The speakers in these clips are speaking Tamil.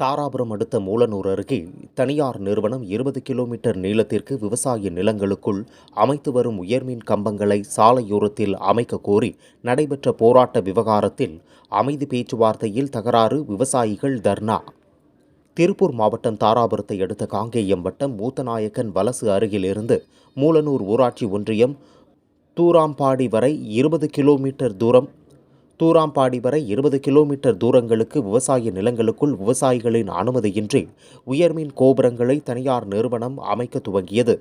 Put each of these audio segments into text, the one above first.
தாராபுரம் அடுத்த மூலனூர் அருகே தனியார் நிறுவனம் இருபது கிலோமீட்டர் நீளத்திற்கு விவசாய நிலங்களுக்குள் அமைத்து வரும் உயர்மின் கம்பங்களை சாலையோரத்தில் அமைக்க கோரி நடைபெற்ற போராட்ட விவகாரத்தில் அமைதி பேச்சுவார்த்தையில் தகராறு விவசாயிகள் தர்ணா. திருப்பூர் மாவட்டம் தாராபுரத்தை அடுத்த காங்கேயம் வட்டம் மூத்தநாயக்கன் வலசு அருகிலிருந்து மூலனூர் ஊராட்சி ஒன்றியம் தூராம்பாடி வரை இருபது கிலோமீட்டர் தூரம் தூராம்பாடி வரை இருபது கிலோமீட்டர் தூரங்களுக்கு விவசாய நிலங்களுக்குள் விவசாயிகளின் அனுமதியின்றி உயர்மின் கோபுரங்களை தனியார் நிறுவனம் அமைக்க துவங்கியது.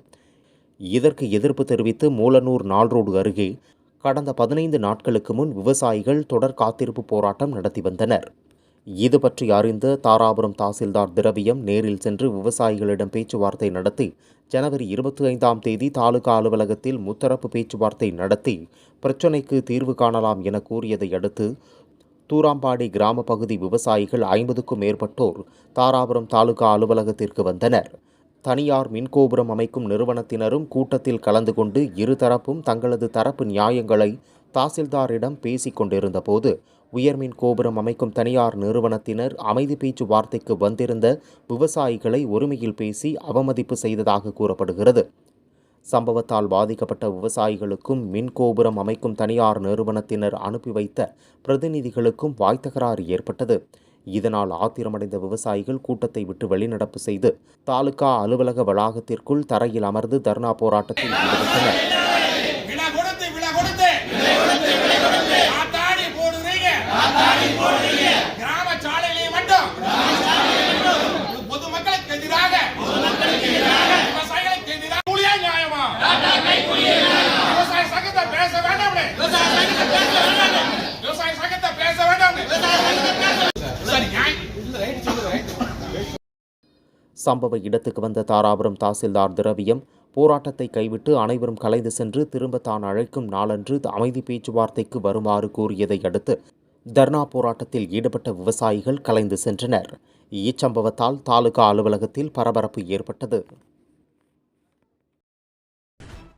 இதற்கு எதிர்ப்பு தெரிவித்து மூலனூர் நால்ரோடு அருகே கடந்த பதினைந்து நாட்களுக்கு முன் விவசாயிகள் தொடர் காத்திருப்பு போராட்டம் நடத்தி வந்தனர். இது பற்றி அறிந்த தாராபுரம் தாசில்தார் திரவியம் நேரில் சென்று விவசாயிகளிடம் பேச்சுவார்த்தை நடத்தி ஜனவரி இருபத்தி ஐந்தாம் தேதி தாலுகா அலுவலகத்தில் முத்தரப்பு பேச்சுவார்த்தை நடத்தி பிரச்சினைக்கு தீர்வு காணலாம் என கூறியதை அடுத்து தூராம்பாடி கிராம பகுதி விவசாயிகள் ஐம்பதுக்கும் மேற்பட்டோர் தாராபுரம் தாலுகா அலுவலகத்திற்கு வந்தனர். தனியார் மின்கோபுரம் அமைக்கும் நிறுவனத்தினரும் கூட்டத்தில் கலந்து கொண்டு இருதரப்பும் தங்களது தரப்பு நியாயங்களை தாசில்தாரிடம் பேசிக் கொண்டிருந்தபோது உயர்மின் கோபுரம் அமைக்கும் தனியார் நிறுவனத்தினர் அமைதி பேச்சு வார்த்தைக்கு வந்திருந்த விவசாயிகளை ஒருமையில் பேசி அவமதிப்பு செய்ததாக கூறப்படுகிறது. சம்பவத்தால் பாதிக்கப்பட்ட விவசாயிகளுக்கும் மின் கோபுரம் அமைக்கும் தனியார் நிறுவனத்தினர் அனுப்பி வைத்த பிரதிநிதிகளுக்கும் வாய்த்தகராறு ஏற்பட்டது. இதனால் ஆத்திரமடைந்த விவசாயிகள் கூட்டத்தை விட்டு வெளிநடப்பு செய்து தாலுகா அலுவலக வளாகத்திற்குள் தரையில் அமர்ந்து தர்ணா போராட்டத்தில் ஈடுபட்டனர். சம்பவ இடத்துக்கு வந்த தாராபுரம் தாசில்தார் திரவியம் போராட்டத்தை கைவிட்டு அனைவரும் கலைந்து சென்று திரும்ப தான் அழைக்கும் நாளன்று அமைதி பேச்சுவார்த்தைக்கு வருமாறு கூறியதை அடுத்து தர்ணா போராட்டத்தில் ஈடுபட்ட விவசாயிகள் கலைந்து சென்றனர். இச்சம்பவத்தால் தாலுகா அலுவலகத்தில் பரபரப்பு ஏற்பட்டது.